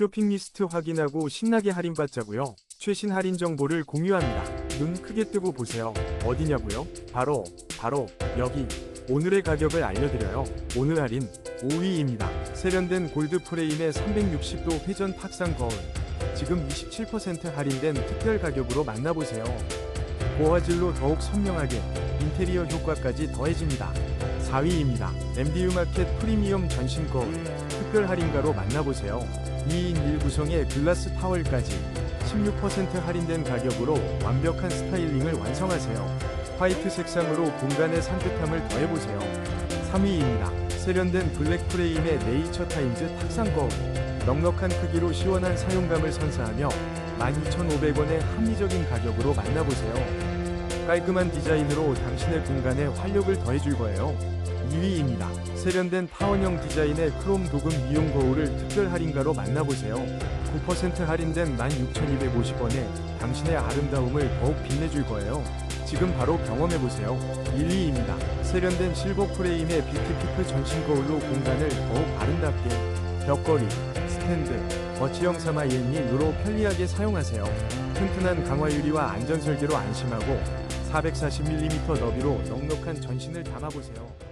쇼핑 리스트 확인하고 신나게 할인받자고요. 최신 할인 정보를 공유합니다. 눈 크게 뜨고 보세요. 어디냐고요? 바로 바로 여기. 오늘의 가격을 알려드려요. 오늘 할인 5위입니다. 세련된 골드 프레임의 360도 회전 탁상 거울. 지금 27% 할인된 특별 가격으로 만나보세요. 고화질로 더욱 선명하게 인테리어 효과까지 더해집니다. 4위입니다. MDU 마켓 프리미엄 전신 거울 특별 할인가로 만나보세요. 2인 1 구성의 글라스 타월까지 16% 할인된 가격으로 완벽한 스타일링을 완성하세요. 화이트 색상으로 공간의 산뜻함을 더해보세요. 3위입니다. 세련된 블랙 프레임의 네이처 타임즈 탁상 거울 넉넉한 크기로 시원한 사용감을 선사하며 12,500원의 합리적인 가격으로 만나보세요. 깔끔한 디자인으로 당신의 공간에 활력을 더해줄 거예요. 2위입니다. 세련된 타원형 디자인의 크롬 도금 미용 거울을 특별 할인가로 만나보세요. 9% 할인된 16,250원에 당신의 아름다움을 더욱 빛내줄 거예요. 지금 바로 경험해보세요. 1위입니다. 세련된 실버 프레임의 뷰티피크 전신 거울로 공간을 더욱 아름답게 벽걸이, 스탠드, 거치형 사마이엔이로 편리하게 사용하세요. 튼튼한 강화 유리와 안전 설계로 안심하고 440mm 너비로 넉넉한 전신을 담아보세요.